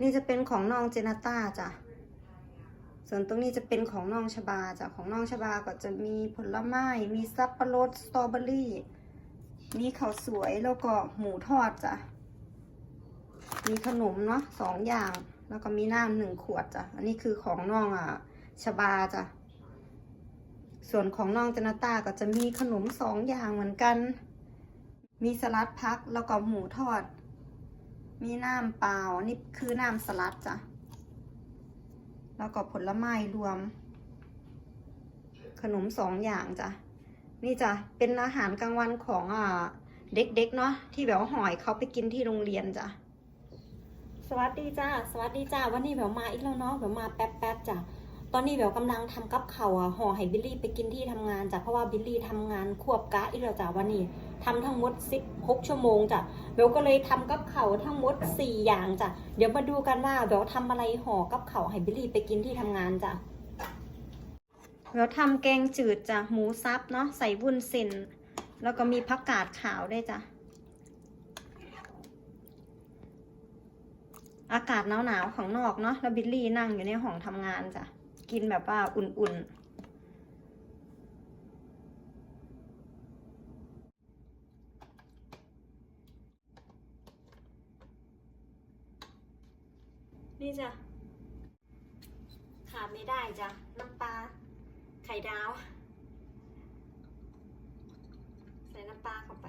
นี่จะเป็นของน้องเจนาต้าจ้ะ ส่วนตรงนี้จะเป็นของน้องชบาจ้ะ ของน้องชบาก็จะมีผลไม้ มีสับปะรด สตรอเบอรี่มีข้าวสวยแล้วก็หมูทอดจ้ะ มีขนมเนาะสองอย่าง แล้วก็มีน้ำหนึ่งขวดจ้ะ อันนี้คือของน้องอะชบาจ้ะ ส่วนของน้องเจนาต้าก็จะมีขนมสองอย่างเหมือนกัน มีสลัดพักแล้วก็หมูทอด มีน้ำเปล่า นี่คือน้ำสลัดจ้ะ แล้วก็ผลไม้รวม ขนมสองอย่างจ้ะ นี่จ้ะ เป็นอาหารกลางวันของอ่าเด็กๆเนาะที่แบบว่าหอยเขาไปกินที่โรงเรียนจ้ะ สวัสดีจ้า สวัสดีจ้า วันนี้แบบมาอีกแล้วเนาะแบบมาแป๊บๆจ้ะ อนนี้แบบกำลังทำกับเขาอะห่อให้บิลลี่ไปกินที่ทำงานจ้ะเพราะว่าบิลลี่ทำงานควบกะอีกแล้วจ้ะวันนี้ทำทั้งหมด16ชั่วโมงจ้ะเบลก็เลยทำกับเขาทั้งหมด 4 อย่างจ้ะเดี๋ยวมาดูกันว่าเบลทำอะไรห่อกับเขาให้บิลลี่ไปกินที่ทำงานจ้ะเราทำแกงจืดจ้ะหมูซับเนาะใส่วุ้นเส้นแล้วก็มีผักกาดขาวด้วยจ้ะอากาศหนาวๆของนอกเนาะแล้วบิลลี่นั่งอยู่ในห้องทำงานจ้ะ กินแบบว่าอุ่นๆ นี่จ้ะขาดไม่ได้จ้ะน้ำปลาไข่ดาว ใส่น้ำปลาเข้าไป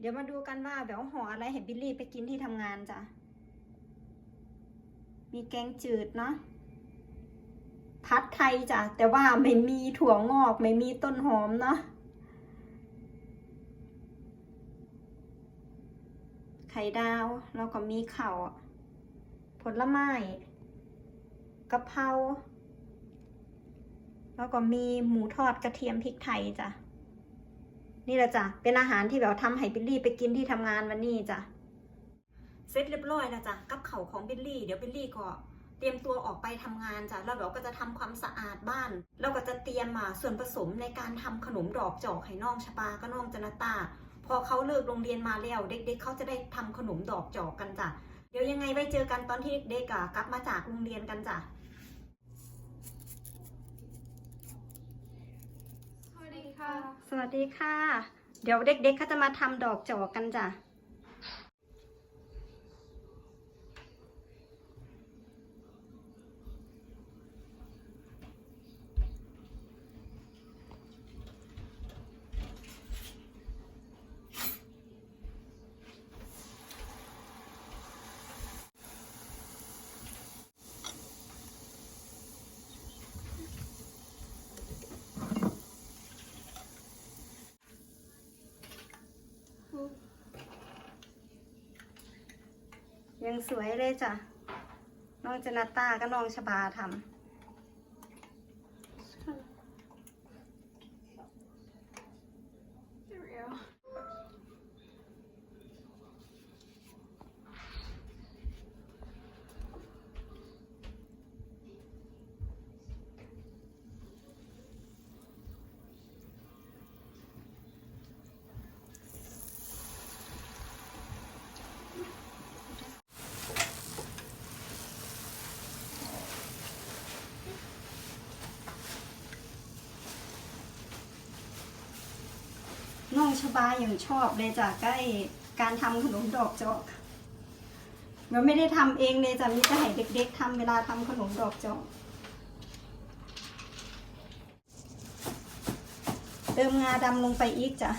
เดี๋ยวมาดูกันว่าแบบห่ออะไรให้บิลลี่ไปกินที่ทำงานจ้ะ มีแกงจืดเนาะ พัดไทยจ้ะ แต่ว่าไม่มีถั่วงอก ไม่มีต้นหอมเนาะ ไข่ดาว แล้วก็มีเข่า ผลไม้กะเพรา แล้วก็มีหมูทอดกระเทียมพริกไทยจ้ะ นี่แหละจ้ะเป็นอาหารที่แบบทำให้บิลลี่ไปกินที่ทำงานวันนี้จ้ะเสร็จเรียบร้อยแล้วจ้ะกับเข่าของบิลลี่เดี๋ยวบิลลี่ก็เตรียมตัวออกไปทำงานจ้ะแล้วเดี๋ยวก็จะทำความสะอาดบ้านแล้วก็จะเตรียมมาส่วนผสมในการทำขนมดอกจอกให้น้องชปาก็น้องจนาตา พอเขาเลิกโรงเรียนมาแล้วเด็กๆเขาจะได้ทำขนมดอกจอกกันจ้ะเดี๋ยวยังไงไว้เจอกันตอนที่เด็กๆอะกลับมาจากโรงเรียนกันจ้ะ สวัสดีค่ะ สวัสดีค่ะ เดี๋ยวเด็กๆเขาจะมาทำดอกจอกกันจ้ะ ยังสวยเลยจ้ะน้องจนาตาก็น้องชบาทำ น้องชบาอย่างชอบเลยจ้ะใกล้การทำขนมดอกจอกเราไม่ได้ทำเองเลยจ้ะมีแต่ให้เด็ก ๆทำเวลาทำขนมดอกจอกเติมงาดำลงไปอีกจ้ะ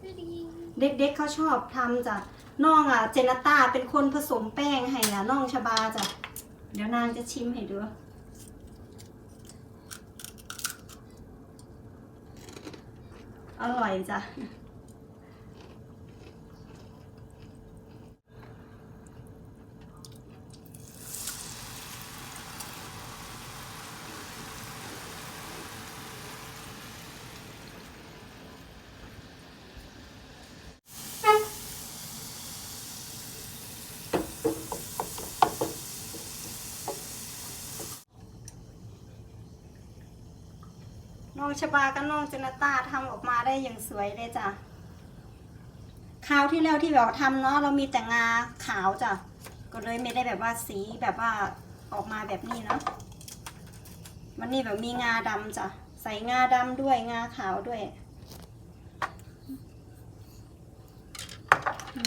Pretty. เด็กๆเขาชอบทำจ้ะน้องอะ เจนต้าเป็นคนผสมแป้งให้นะน้องชบาจ้ะเดี๋ยวนางจะชิมให้ดูอร่อยจ้ะ น้องชบากับน้องเจนตาทำออกมาได้อย่างสวยเลยจ้ะคราวที่แล้วที่แบบทำเนาะเรามีแต่งาขาวจ้ะก็เลยไม่ได้แบบว่าสีแบบว่าออกมาแบบนี้เนาะมันนี่แบบมีงาดำจ้ะใส่งาดำด้วยงาขาวด้วย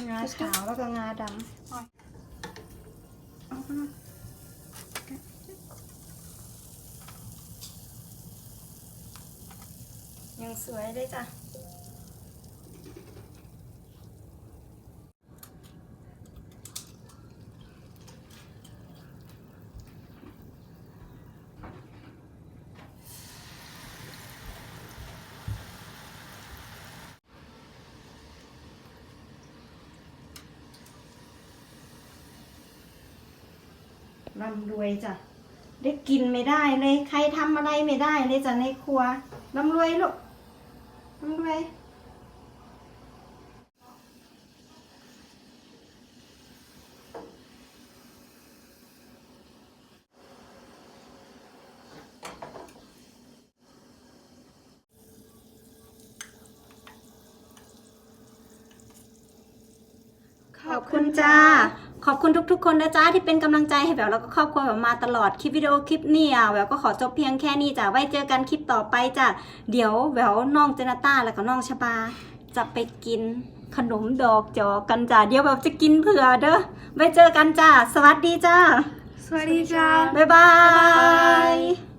งาขาวแล้วก็งาดำเอามา ยัง สวยเลยจ้ะร่ำรวยจ้ะได้กินไม่ได้เลย ใครทำอะไรไม่ได้เลยจ้ะในครัวร่ำรวยลูก ร่ำรวยขอบคุณจ้า ขอบคุณทุกๆ คนนะจ้าที่เป็นกำลังใจให้แบบแล้วก็ครอบครัวแบบมาตลอดคลิปวิดีโอคลิปนี้อะแววก็ขอจบเพียงแค่นี้จ้ะไว้เจอกันคลิปต่อไปจ้ะเดี๋ยวแววน้องเจนาต้าแล้วก็น้องชบาจะไปกินขนมดอกจอกกันจ้ะเดี๋ยวแบบจะกินเผื่อเด้อไว้เจอกันจ้าสวัสดีจ้า Sweaty job. บ๊ายบาย